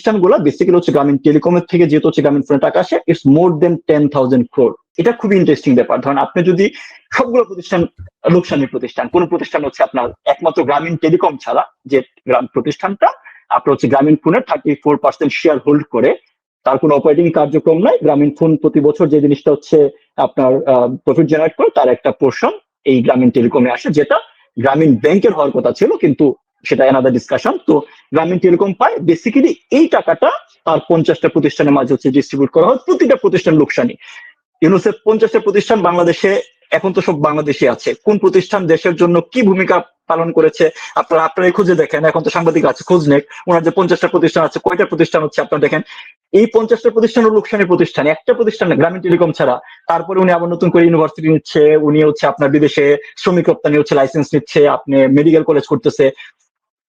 প্রতিষ্ঠানগুলো বেসিক্যালি হচ্ছে গ্রামীণ টেলিকমের থেকে যেহেতু হচ্ছে গ্রামীণ ফোনে টাকা আসে it's more than ten thousand crore এটা খুবই ইন্টারেস্টিং ব্যাপার। ধরেন আপনি যদি সবগুলো প্রতিষ্ঠান, লোকসানের প্রতিষ্ঠান, কোন প্রতিষ্ঠান হচ্ছে আপনার একমাত্র গ্রামীণ টেলিকম ছাড়া, যে গ্রাম প্রতিষ্ঠানটা, আপনার হচ্ছে গ্রামীণ ফোনের thirty four percent share hold করে, তার কোনো অপারেটিং কার্যক্রম নাই গ্রামীণ ফোন প্রতি বছর যে জিনিসটা হচ্ছে আপনার প্রফিট জেনারেট করে, তার একটা পোর্শন এই গ্রামীণ টেলিকমে আসে, যেটা গ্রামীণ ব্যাংকের হওয়ার কথা ছিল, কিন্তু সেটা এনাদার ডিসকাশন তো গ্রামীণ টেলিকম পায়। বেসিক্যালি এই টাকাটা তার পঞ্চাশটা প্রতিষ্ঠানের মাঝে হচ্ছে ডিস্ট্রিবিউট করা হয়। প্রতিটা প্রতিষ্ঠান লোকসানি। ইউনুসেফ পঞ্চাশটা প্রতিষ্ঠান বাংলাদেশে এখন তো সব বাংলাদেশে আছে। কোন প্রতিষ্ঠান দেশের জন্য কি ভূমিকা পালন করেছে? আপনারা আপনারা খুঁজে দেখেন। এখন তো সাংবাদিক আছে, খোঁজ নেক। ওনার যে পঞ্চাশটা প্রতিষ্ঠান আছে, কয়টা প্রতিষ্ঠান হচ্ছে আপনারা দেখেন? এই পঞ্চাশটা প্রতিষ্ঠান ও লোকসানি প্রতিষ্ঠান। একটা প্রতিষ্ঠান গ্রামীণ টেলিকম ছাড়া। তারপরে উনি আবার নতুন করে ইউনিভার্সিটি নিচ্ছে। উনি হচ্ছে আপনার বিদেশে শ্রমিক রপ্তানি হচ্ছে লাইসেন্স নিচ্ছে। আপনি মেডিকেল কলেজ করতেছে।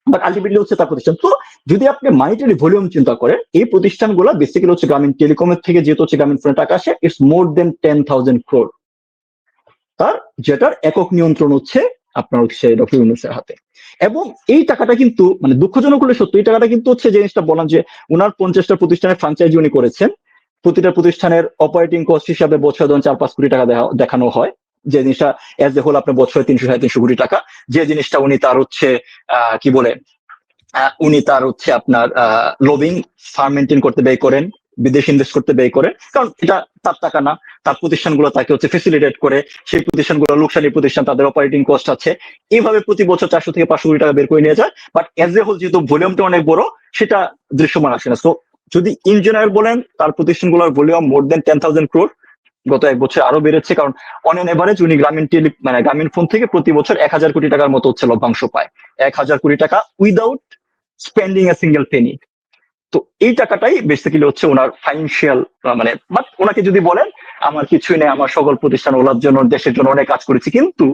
বাট আলটিমেটলি হচ্ছে তার প্রতিষ্ঠান। তো যদি আপনি মানিটারি ভলিউম চিন্তা করেন, এই প্রতিষ্ঠানগুলো বেসিক্যালি হচ্ছে গ্রামীণ টেলিকমের থেকে যেহেতু হচ্ছে গ্রামীণ ফোনে টাকা আসে it's more than ten thousand crore তার যেটার একক নিয়ন্ত্রণ হচ্ছে আপনার হচ্ছে ডক্টর ইউনুসের হাতে। এবং এই টাকাটা কিন্তু মানে দুঃখজনক হলে সত্য, এই টাকাটা কিন্তু হচ্ছে জিনিসটা বললাম যে উনার পঞ্চাশটা প্রতিষ্ঠানের ফ্রাঞ্চাইজি উনি করেছেন। প্রতিটা প্রতিষ্ঠানের অপারেটিং কস্ট হিসাবে বছরে ধরুন চার পাঁচ কোটি টাকা দেখা- দেখানো হয়। যে জিনিসটা এজ এ হোল আপনার বছরে তিনশো, সাড়ে তিনশো কোটি টাকা, যে জিনিসটা উনি তার হচ্ছে কি বলে উনি তার হচ্ছে আপনার লবিং ফার্ম মেনটেন করতে ব্যয় করেন, বিদেশ ইনভেস্ট করতে ব্যয় করেন, কারণ এটা তার টাকা না, তার প্রতিষ্ঠানগুলো তাকে হচ্ছে ফেসিলিটেট করে, সেই প্রতিষ্ঠানগুলো লোকসানি প্রতিষ্ঠান, তাদের অপারেটিং কস্ট আছে, এইভাবে প্রতি বছর চারশো থেকে পাঁচশো কোটি টাকা বের করে নিয়ে যায় বাট এজ এ হোল যেহেতু ভলিউমটা অনেক বড়, সেটা দৃশ্যমান আসে না। তো যদি ইন জেনারেল বলেন, তার প্রতিষ্ঠানগুলোর volume more than ten thousand crore গত এক বছর আরও বেড়েছে, কারণ অন এন এভারেজ উনি গ্রামীণ টেলি মানে গ্রামীণ ফোন থেকে প্রতি বছর এক হাজার কোটি টাকার মতো হচ্ছে লভ্যাংশ পায়। এক হাজার কোটি টাকা without spending a single penny তো এই টাকাটাই বেসিক্যালি হচ্ছে ওনার ফাইন্যান্সিয়াল মানে বাট ওনাকে যদি বলেন, আমার কিছুই নেই, আমার সকল প্রতিষ্ঠান ওলার জন্য, দেশের জন্য অনেক কাজ করেছি। কিন্তু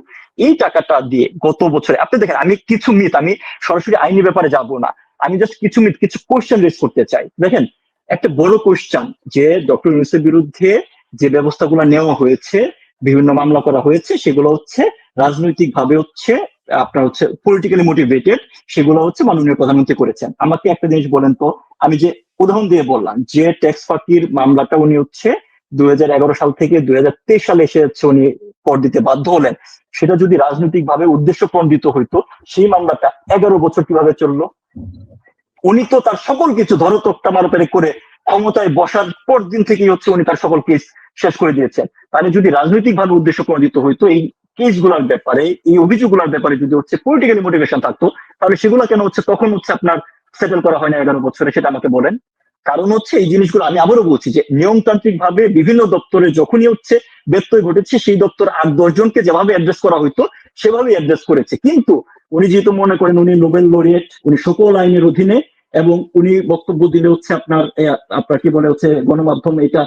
এই টাকাটা দিয়ে গত বছরে, আপনি দেখেন, আমি কিছু মিথ আমি সরাসরি আইনি ব্যাপারে যাব না। আমি জাস্ট কিছু মিথ কিছু কোয়েশ্চেন রেজ করতে চাই। দেখেন, একটা বড় কোয়েশ্চেন যে ডক্টর ইউনুসের বিরুদ্ধে যে ব্যবস্থাগুলো নেওয়া হয়েছে, বিভিন্ন মামলা করা হয়েছে, সেগুলো হচ্ছে রাজনৈতিক ভাবে হচ্ছে, আপনার হচ্ছে পলিটিক্যালি মোটিভেটেড সেগুলো হচ্ছে মাননীয় প্রধানমন্ত্রী করেছেন। আমাকে একটা জিনিস বলেন তো, আমি যে উদাহরণ দিয়ে বললাম, যে ট্যাক্স ফাঁকির মামলাটা উনি হচ্ছে দুই হাজার এগারো সাল থেকে দুই হাজার তেইশ সালে এসে হচ্ছে উনি কর দিতে বাধ্য হলেন। সেটা যদি রাজনৈতিক ভাবে উদ্দেশ্য প্রণোদিত হইতো, সেই মামলাটা এগারো বছর কীভাবে চলল? উনি তো তার সকল কিছু ধরতকটা মারপেরে করে ক্ষমতায় বসার পর দিন থেকেই হচ্ছে উনি তার সকল কেস শেষ করে দিয়েছেন। তাহলে যদি রাজনৈতিক ভাবে উদ্দেশ্য প্রণোদিত হইতো, এই কেসগুলোর ব্যাপারে, এই অভিযোগগুলোর ব্যাপারে যদি হচ্ছে পলিটিক্যালি মোটিভেশন থাকতো, তাহলে সেগুলো কেন হচ্ছে তখন হচ্ছে আপনার সেটেল করা হয় না এগারো বছরে, সেটা আমাকে বলেন। কারণ হচ্ছে এই জিনিসগুলো আমি আবারও বলছি যে নিয়মতান্ত্রিক ভাবে বিভিন্ন দপ্তরে যখনই হচ্ছে ব্যত্যয় ঘটেছে, সেই দপ্তর আট দশ জনকে যেভাবে অ্যাড্রেস করা হইতো, সেভাবেই অ্যাড্রেস করেছে। কিন্তু উনি যেহেতু মনে করেন উনি নোবেল লরিয়েট উনি সকল আইনের অধীনে এবং উনি বক্তব্য দিলে হচ্ছে আপনার আপনার কি বলে হচ্ছে, গণমাধ্যম এটা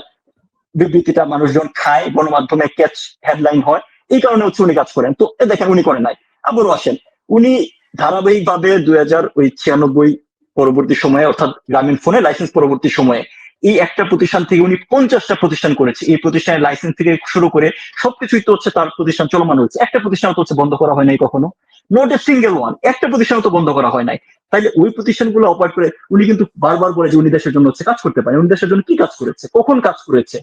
বিবৃতিটা মানুষজন খায়, গণমাধ্যমে ক্যাচ হেডলাইন হয়। এই কারণে হচ্ছে উনি কাজ করেন। তো এ দেখেন উনি করেন নাই। আবারও আসেন। উনি ধারাবাহিক ভাবে দুই হাজার ওই ছিয়ানব্বই পরবর্তী সময়ে, অর্থাৎ গ্রামীণ ফোনে লাইসেন্স পরবর্তী সময়ে, এই একটা প্রতিষ্ঠান থেকে উনি পঞ্চাশটা প্রতিষ্ঠান করেছে। এই প্রতিষ্ঠানের লাইসেন্স থেকে শুরু করে সবকিছুই তো হচ্ছে তার প্রতিষ্ঠান চলমান হচ্ছে একটা প্রতিষ্ঠান তো হচ্ছে বন্ধ করা হয় নাই কখনো। নট এ সিঙ্গেল ওয়ান একটা প্রতিষ্ঠান তো বন্ধ করা হয় নাই। তাইলে ওই প্রতিষ্ঠানগুলো অপারেট করে উনি কিন্তু বারবার বলে যে উনি দেশের জন্য হচ্ছে কাজ করতে পারে উনি দেশের জন্য কি কাজ করেছে? কখন কাজ করেছে?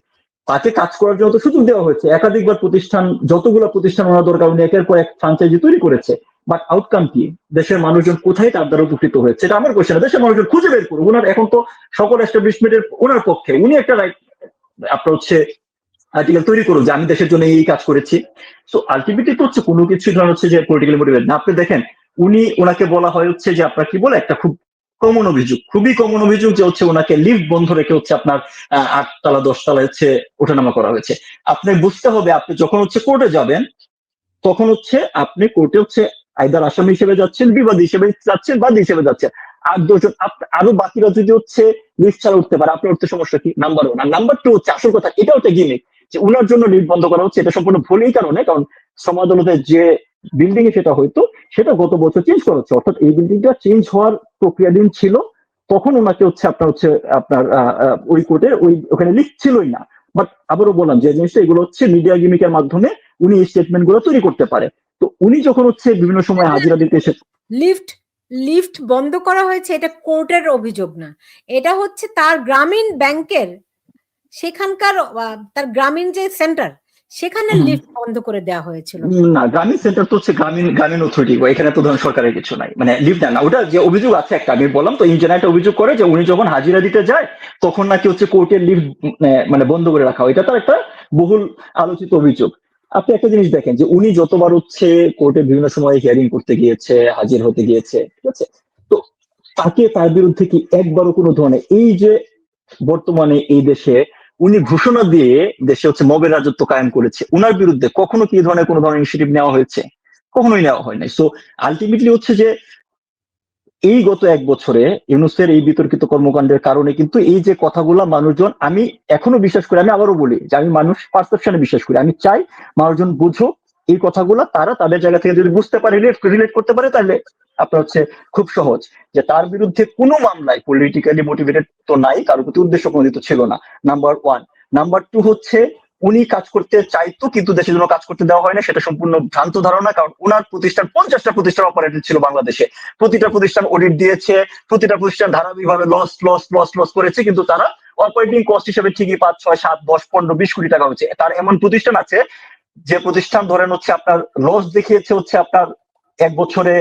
তাকে কাজ করার জন্য তো সুযোগ দেওয়া হয়েছে। একাধিকবার প্রতিষ্ঠান, যতগুলো প্রতিষ্ঠান ওনার দরকার, উনি একের পর এক ফ্রাঞ্চাইজি তৈরি করেছে। বাট আউটকাম কি? দেশের মানুষজন কোথায় তার দ্বারা উপকৃত হয়েছে? এটা আমার কোশ্চেন দেশের মানুষজন খুঁজে বের করুন ওনার এখন তো সকল এস্টাবলিশমেন্টের ওনার পক্ষে। উনি একটা রাইট আপনার হচ্ছে আর্টিকেল তৈরি করুন যে আমি দেশের জন্য এই কাজ করেছি। সো আলটিমেটলি তো হচ্ছে কোনো কিছু ধরেন হচ্ছে যে পলিটিক্যাল মোটিভেট না। আপনি দেখেন, উনি ওনাকে বলা হয় হচ্ছে যে আপনার কি বলে? একটা খুব কমন অভিযোগ, খুবই কমন অভিযোগ যে হচ্ছে ওনাকে লিফট বন্ধ রেখে হচ্ছে আপনার আটতলা দশতলা হচ্ছে ওঠানামা করা হয়েছে। আপনি বুঝতে হবে, আপনি যখন হচ্ছে কোর্টে যাবেন, তখন হচ্ছে আপনি কোর্টে হচ্ছে আইদার আসামি হিসেবে যাচ্ছেন, বিবাদী হিসেবে যাচ্ছেন, বাদী হিসেবে যাচ্ছেন। আর দুজন আরও বাকিরা যদি হচ্ছে লিফট ছাড়া উঠতে পারে, আপনার উঠতে সমস্যা কি? নাম্বার ওয়ান আর নাম্বার টু হচ্ছে, আসল কথা এটা হচ্ছে গিমিক যে উনার জন্য লিফট বন্ধ করা হচ্ছে, এটা সম্পূর্ণ ভুল এই কারণে, কারণ শ্রম আদালতের যে বিল্ডিং এ সেটা হয়তো সেটা গত বছর চেঞ্জ করা হচ্ছে। অর্থাৎ এই বিল্ডিংটা চেঞ্জ হওয়ার প্রক্রিয়াধীন ছিল, তখন ওনাকে হচ্ছে আপনার হচ্ছে, আপনার ওই কোর্টে ওই ওখানে লিফট ছিলই না। বাট আবারও বললাম যে জিনিসটা এগুলো হচ্ছে মিডিয়া গিমিকের মাধ্যমে উনি এই স্টেটমেন্টগুলো তৈরি করতে পারে। তো উনি যখন হচ্ছে বিভিন্ন সময় হাজিরা দিতে এসে লিফট লিফট বন্ধ করা হয়েছে, এটা কোর্টের অভিযোগ না। এটা হচ্ছে তার গ্রামীণ ব্যাংকের সেখানকার তার গ্রামীণ যে সেন্টার সেখানে। লিফট বন্ধ করে দেওয়া হয়েছিল। না গ্রামীণ সেন্টার তো হচ্ছে গ্রামীণ গ্রামীণ অথরিটি এখানে তো ধরুন সরকারের কিছু নাই। মানে লিফট দেন না। ওটা যে অভিযোগ আছে একটা আমি বললাম তো ইঞ্জিনিয়ার একটা অভিযোগ করে যে উনি যখন হাজিরা দিতে যায় তখন নাকি হচ্ছে কোর্টের লিভ মানে বন্ধ করে রাখা হয়। এটা তার একটা বহুল আলোচিত অভিযোগ। আপনি একটা জিনিস দেখেন যে উনি যতবার হচ্ছে কোর্টে বিভিন্ন সময় হিয়ারিং করতে গিয়েছে হাজির হতে গিয়েছে ঠিক আছে? তো তাকে তার বিরুদ্ধে কি একবারও কোনো ধরনের এই যে বর্তমানে এই দেশে উনি ঘোষণা দিয়ে দেশে হচ্ছে মবের রাজত্ব কায়েম করেছে। উনার বিরুদ্ধে কখনো কি ধরনের কোনো ধরনের ইনিশিয়েটিভ নেওয়া হয়েছে? কখনোই নেওয়া হয় নাই। সো আলটিমেটলি হচ্ছে যে এই গত এক বছরে ইউনুসের এই বিতর্কিত কর্মকাণ্ডের কারণে কিন্তু এই যে কথাগুলো মানুষজন, আমি এখনও বিশ্বাস করি, আমি আবারও বলি যে আমি মানুষ পারসেপশনে বিশ্বাস করি। আমি চাই মানুষজন বুঝুক এই কথাগুলা তারা তাদের জায়গা থেকে যদি বুঝতে পারে রিলেট করতে পারে, তাহলে আপনার হচ্ছে খুব সহজ। যে তার বিরুদ্ধে কোনো মামলায় পলিটিক্যালি মোটিভেটেড তো নাই, কারোর প্রতি উদ্দেশ্য প্রণোদিত ছিল না। নাম্বার ওয়ান নাম্বার টু হচ্ছে, উনি কাজ করতে চাইতো, কিন্তু দেশের জন্য কাজ করতে দেওয়া হয় না সেটা সম্পূর্ণ ভ্রান্ত ধারণা, কারণ ওনার প্রতিষ্ঠান পঞ্চাশটা প্রতিষ্ঠান অপারেটেড ছিল বাংলাদেশে। প্রতিটা প্রতিষ্ঠান অডিট দিয়েছে, প্রতিটা প্রতিষ্ঠান ধারাবাহিকভাবে লস লস লস লস করেছে, কিন্তু তারা অপারেটিং কস্ট হিসেবে ঠিকই পাঁচ, ছয়, সাত, দশ, পনেরো, বিশ কোটি টাকা হচ্ছে তার এমন প্রতিষ্ঠান আছে যে প্রতিষ্ঠান ধরেন হচ্ছে আপনার লস দেখিয়েছে হচ্ছে আপনার এক বছরে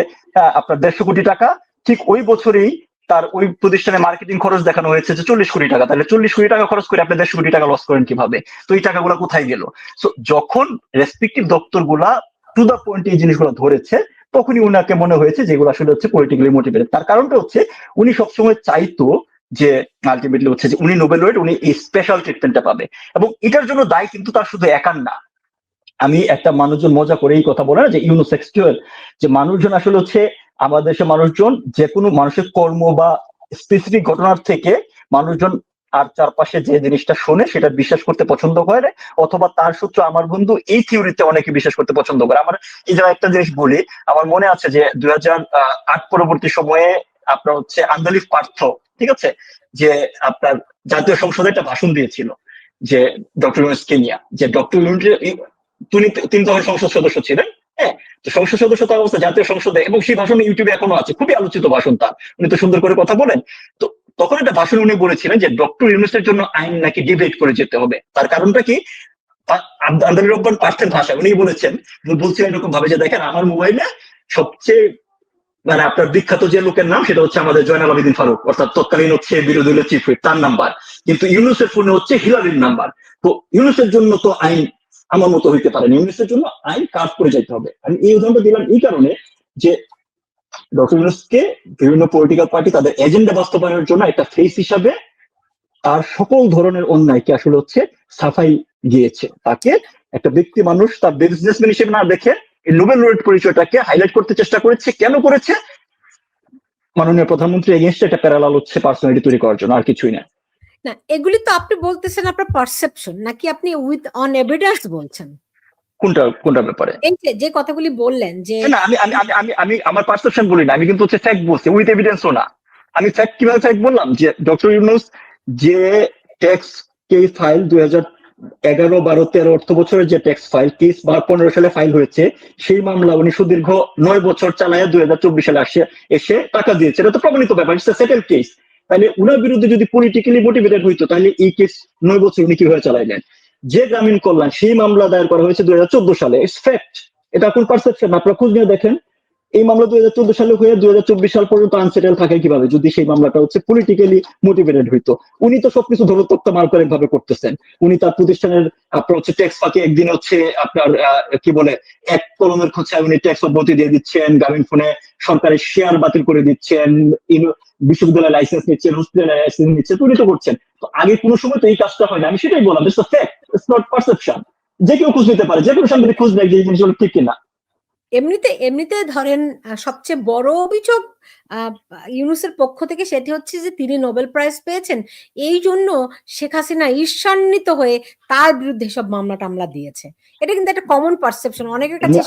আপনার দেড়শো কোটি টাকা, ঠিক ওই বছরেই তার ওই প্রতিষ্ঠানে মার্কেটিং খরচ দেখানো হয়েছে যে চল্লিশ কোটি টাকা। তাহলে চল্লিশ কোটি টাকা খরচ করে আপনি দেড়শো কোটি টাকা লস করেন কীভাবে? তো এই টাকাগুলো কোথায় গেল? সো যখন রেসপেক্টিভ দপ্তরগুলা টু দা পয়েন্ট এই জিনিসগুলো ধরেছে, তখনই উনাকে মনে হয়েছে যেগুলো আসলে হচ্ছে পলিটিক্যালি মোটিভেটেড তার কারণটা হচ্ছে, উনি সবসময় চাইতো যে আলটিমেটলি হচ্ছে যে উনি নোবেল ওয়েট, উনি স্পেশাল ট্রিটমেন্টটা পাবে। এবং এটার জন্য দায় কিন্তু তার শুধু একার না। আমি একটা মানুষজন মজা করে এই কথা বলে না, যে ইউনোসেক্সুয়াল যে মানুষজন আসলে হচ্ছে আমাদের দেশের মানুষজন, যে কোনো মানুষের কর্ম বা স্পেসিফিক ঘটনার থেকে মানুষজন আর চারপাশে যে জিনিসটা শোনে সেটা বিশ্বাস করতে পছন্দ করে অথবা তার সূত্র আমার বন্ধু এই থিওরিতে অনেকে বিশ্বাস করতে পছন্দ করে। আমার এই জায়গায় একটা জিনিস বলি, আমার মনে আছে যে দুই আট পরবর্তী সময়ে আপনার হচ্ছে আন্দালিফ পার্থ, ঠিক আছে? যে আপনার জাতীয় সংসদে একটা ভাষণ দিয়েছিল, যে ডক্টর ইউনুস কেনিয়া যে ডক্টর তিনি তিনি তখন সংসদ সদস্য ছিলেন হ্যাঁ? সংসদ সদস্য তার অবস্থা জাতীয় সংসদে, এবং সেই ভাষণ ইউটিউবে এখনও আছে, খুবই আলোচিত ভাষণ তার, উনি তো সুন্দর করে কথা বলেন। তো তখন একটা ভাষণ উনি বলেছিলেন যে, ডক্টর ইউনুসের জন্য আইন নাকি ডিবেট করে যেতে হবে। তার কারণটা কি? আন্দালি রব্বান পার্থের ভাষা উনি বলেছেন বলছিলেন এরকম ভাবে যে, দেখেন, আমার মোবাইলে সবচেয়ে মানে আপনার বিখ্যাত যে লোকের নাম, সেটা হচ্ছে আমাদের জয়নাল আবেদিন ফারুক, অর্থাৎ তৎকালীন হচ্ছে বিরোধী দলের চিফ তার নাম্বার। কিন্তু ইউনুসের ফোনে হচ্ছে হিলারির নাম্বার। তো ইউনুসের জন্য তো আইন আমার মতো হইতে পারে ইউনুসের জন্য আইন কাজ করে যাইতে হবে। আমি এই উদাহরণটা দিলাম এই কারণে যে ডক্টর ইউনুসকে বিভিন্ন পলিটিক্যাল পার্টি তাদের এজেন্ডা বাস্তবায়নের জন্য একটা ফেস হিসাবে তার সকল ধরনের অন্যায়কে আসলে হচ্ছে সাফাই গিয়েছে তাকে একটা ব্যক্তি মানুষ তার বিজনেসম্যান হিসেবে না দেখে এই নোবেল লোরেট পরিচয়টাকে হাইলাইট করতে চেষ্টা করেছে। কেন করেছে? মাননীয় প্রধানমন্ত্রী এগেনস্ট একটা প্যারালাল হচ্ছে পার্সোনালিটি তৈরি করার জন্য, আর কিছুই না। না এগুলি তো আপনি বলতেছেন আপনার পারসেপশন নাকি আপনি উইথ অন এভিডেন্স বলছেন? কোনটা কোনটা ব্যাপারে? এই যে কথাগুলি বললেন যে না আমি আমি আমি আমি আমি আমার পারসেপশন বলি না আমি কিন্তু হচ্ছে ফ্যাক্ট বলছি উইথ এভিডেন্সও না। আমি ফ্যাক্ট কীভাবে ফ্যাক্ট বললাম? যে ডক্টর ইউনুস যে ট্যাক্স ফাইল দুই হাজার এগারো বারো তেরো অর্থ বছরের যে ট্যাক্স ফাইল কেস বা পনেরো সালে ফাইল হয়েছে সেই মামলা উনি সুদীর্ঘ নয় বছর চালায় দুই হাজার চব্বিশ সালে আসে এসে টাকা দিয়েছে। এটা তো প্রমাণিত ব্যাপার সেটেল কেস তাহলে উনার বিরুদ্ধে যদি পলিটিক্যালি মোটিভেটেড হইতো, তাহলে এই কেস নয় বছর উনি কীভাবে চালাইলেন যে গ্রামীণ কল্যাণ, সেই মামলা দায়ের করা হয়েছে দুই হাজার চোদ্দ সালে। ইটস ফ্যাক্ট এটা কোন পারসেপশন আপনারা খোঁজ নিয়ে দেখেন। এই মামলা দুই হাজার চোদ্দ সালে হয়ে দুই হাজার চব্বিশ সাল পর্যন্ত আনসেটেল থাকে কীভাবে? যদি সেই মামলাটা হচ্ছে পলিটিক্যালি মোটিভেটেড হইতো। উনি তো সবকিছু ধরতক্তা মার্কারের ভাবে করতেছেন। উনি তার প্রতিষ্ঠানের, আপনার হচ্ছে ট্যাক্স ফাঁকে একদিন হচ্ছে আপনার কি বলে, এক কলমের খোঁজে উনি ট্যাক্স অব্যাহতি দিয়ে দিচ্ছেন, গ্রামীণ ফোনে সরকারের শেয়ার বাতিল করে দিচ্ছেন বিশ্ববিদ্যালয় লাইসেন্স নিচ্ছেন হসপিটালের লাইসেন্স নিচ্ছেন উনি তো করছেন। তো আগে কোনো সময় তো এই কাজটা হয় না। আমি সেটাই বললাম ইটস নট পারসেপশন যে কেউ খোঁজ নিতে পারে, যে কোনো সাংবাদিক খোঁজ নেয় যে জিনিসগুলো ঠিক কিনা। এমনিতে এমনিতে ধরেন সবচেয়ে বড় অভিযোগ ইউনুসের পক্ষ থেকে সেটি হচ্ছে যে, তিনি নোবেল প্রাইজ পেয়েছেন। এই জন্য শেখ হাসিনা ঈর্ষান্বিত হয়ে তার বিরুদ্ধে সব মামলা টামলা দিয়েছে। এটা কিন্তু একটা কমন পারসেপশন অনেকের কাছে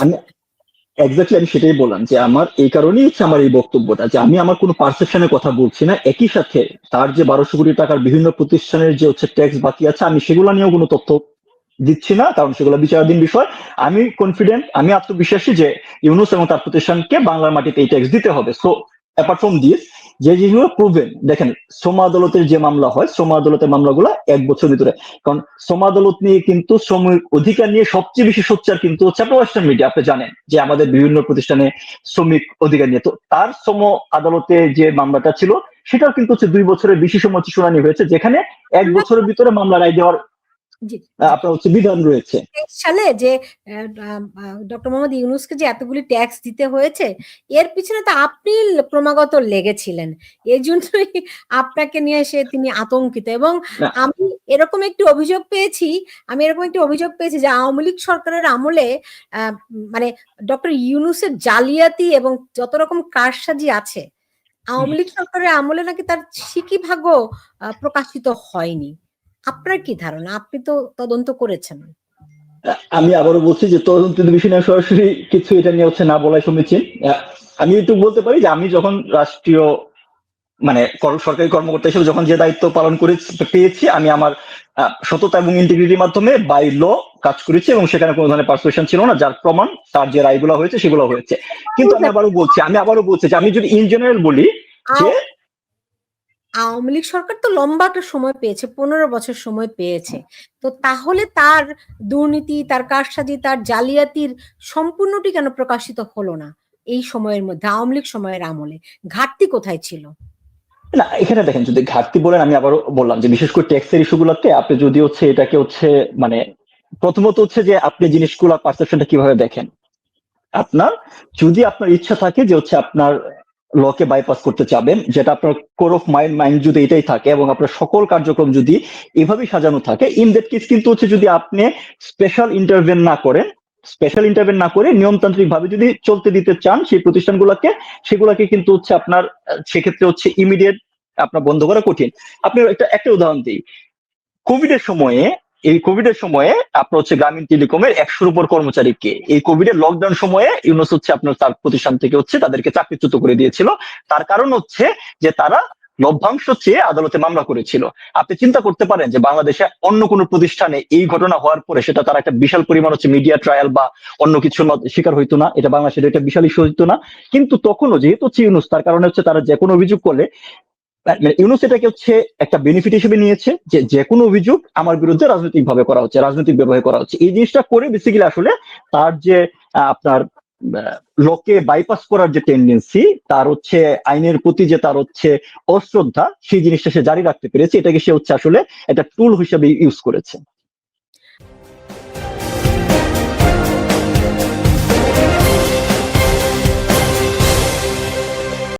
এক্স্যাক্টলি আমি সেটাই বললাম যে, আমার এই কারণেই হচ্ছে আমার এই বক্তব্যটা যে, আমি আমার কোনো পারসেপশনের কথা বলছি না। একই সাথে তার যে বারোশো কোটি টাকার বিভিন্ন প্রতিষ্ঠানের যে হচ্ছে ট্যাক্স বাকি আছে, আমি সেগুলো নিয়েও কোনো তথ্য দিচ্ছি না, কারণ সেগুলো বিচারাধীন বিষয়। আমি কনফিডেন্ট আমি আত্মবিশ্বাসী যে ইউনুস এবং তার প্রতিষ্ঠানকে বাংলার মাটিতে এই ট্যাক্স দিতে হবে। সো অ্যাপার্ট ফ্রম দিস যে জিনিসগুলো প্রুভেন দেখেন, শ্রম আদালতের যে মামলা হয়, শ্রম আদালতের মামলাগুলো এক বছর ভিতরে। কারণ শ্রম আদালত নিয়ে কিন্তু শ্রমিক অধিকার নিয়ে সবচেয়ে বেশি সোচ্চার কিন্তু হচ্ছে ওয়েস্টার্ন মিডিয়া, আপনি জানেন যে আমাদের বিভিন্ন প্রতিষ্ঠানে শ্রমিক অধিকার নিয়ে। তো তার শ্রম আদালতে যে মামলাটা ছিল, সেটাও কিন্তু হচ্ছে দুই বছরের বেশি সময় শুনানি হয়েছে, যেখানে এক বছরের ভিতরে মামলা রায় দেওয়ার আপনার হচ্ছে বিধান রয়েছে। সালে যে ডক্টর মোহাম্মদ ইউনুসকে যে এতগুলি ট্যাক্স দিতে হয়েছে এর পিছনে তো আপনি ক্রমাগত লেগেছিলেন। এই জন্যই আপনাকে নিয়ে এসে তিনি আতঙ্কিত। এবং আমি এরকম একটি অভিযোগ পেয়েছি আমি এরকম একটি অভিযোগ পেয়েছি যে আওয়ামী লীগ সরকারের আমলে আহ, মানে ডক্টর ইউনুসের জালিয়াতি এবং যত রকম কারসাজি আছে আওয়ামী লীগ সরকারের আমলে নাকি তার সিকি ভাগ্য প্রকাশিত হয়নি। আপনার কি ধারণা? আপনি তো তদন্ত করেছেন। আমি আবারও বলছি যে তদন্তের বিষয় নিয়ে সরাসরি কিছু এটা নিয়ে হচ্ছে না বলাই সমীচীন আমি একটু বলতে পারি যে আমি যখন রাষ্ট্রীয় মানে কর- সরকারি কর্মকর্তা হিসেবে যখন যে দায়িত্ব পালন করে পেয়েছি আমি আমার সততা এবং ইন্টিগ্রিটির মাধ্যমে বাই ল কাজ করেছি এবং সেখানে কোনো ধরনের পারসুয়েশন ছিল না যার প্রমাণ তার যে রায়গুলো হয়েছে সেগুলো হয়েছে। কিন্তু আমি আবারও বলছি আমি আবারও বলছি যে আমি যদি ইন জেনারেল বলি যে আওয়ামী লীগ সরকার তো লম্বা একটা সময় পেয়েছে, পনেরো বছর সময় পেয়েছে। তো তাহলে তার দুর্নীতি, তার কারসাজি, তার জালিয়াতির সম্পূর্ণটি কেন প্রকাশিত হলো না এই সময়ের মধ্যে, আওয়ামী লীগ সময়ের আমলে? ঘাটতি কোথায় ছিল? না, এখানে দেখেন, যদি ঘাটতি বলেন, আমি আবারও বললাম যে বিশেষ করে ট্যাক্সের ইস্যুগুলোতে আপনি যদি হচ্ছে এটাকে হচ্ছে মানে প্রথমত হচ্ছে যে আপনি জিনিসগুলো পারসেপশনটা কীভাবে দেখেন? আপনার, যদি আপনার ইচ্ছা থাকে যে হচ্ছে আপনার লকে বাইপাস করতে চাবেন, যেটা আপনার কোর অফ মাইন্ড মাইন্ড যদি এটাই থাকে এবং আপনার সকল কার্যক্রম যদি এভাবেই সাজানো থাকে ইন দ্যাট কেস কিন্তু হচ্ছে যদি আপনি স্পেশাল ইন্টারভেন না করেন স্পেশাল ইন্টারভেন না করে নিয়মতান্ত্রিক ভাবে যদি চলতে দিতে চান সেই প্রতিষ্ঠানগুলোকে, সেগুলোকে কিন্তু হচ্ছে আপনার, সেক্ষেত্রে হচ্ছে ইমিডিয়েট আপনার বন্ধ করা কঠিন। আপনি একটা একটা উদাহরণ দিই। কোভিড এর সময়ে এই কোভিড এর সময়ে আপনার হচ্ছে গ্রামীণ টেলিকমের একশোর উপর কর্মচারী কে? এই কোভিড এর লকডাউন সময়ে ইউনুস হচ্ছে আপনার তার প্রতিষ্ঠান থেকে হচ্ছে তাদেরকে চাকরিচ্যুত করে দিয়েছিল। তার কারণ হচ্ছে যে তারা লভ্যাংশ চেয়ে আদালতে মামলা করেছিল। আপনি চিন্তা করতে পারেন যে বাংলাদেশে অন্য কোনো প্রতিষ্ঠানে এই ঘটনা হওয়ার পরে সেটা তার একটা বিশাল পরিমাণ হচ্ছে মিডিয়া ট্রায়াল বা অন্য কিছুর শিকার হইতো না। এটা বাংলাদেশের একটা বিশাল ইস্যু হইতো না। কিন্তু তখনও যেহেতু হচ্ছে ইউনুস, তার কারণে হচ্ছে তারা যে কোনো অভিযোগ করলে মানে ইউনুস এটাকে হচ্ছে একটা বেনিফিট হিসেবে নিয়েছে যে যে কোনো অভিযোগ আমার বিরুদ্ধে রাজনৈতিক ভাবে করা হচ্ছে, রাজনৈতিক ব্যবহার করা হচ্ছে। এই জিনিসটা করে বেসিক্যালি আসলে তার যে আপনার লোকে বাইপাস করার যে টেন্ডেন্সি তার হচ্ছে আইনের প্রতি যে তার হচ্ছে অশ্রদ্ধা, সেই জিনিসটা সে জারি রাখতে পেরেছে। এটাকে সে হচ্ছে আসলে একটা টুল হিসেবে ইউজ করেছে।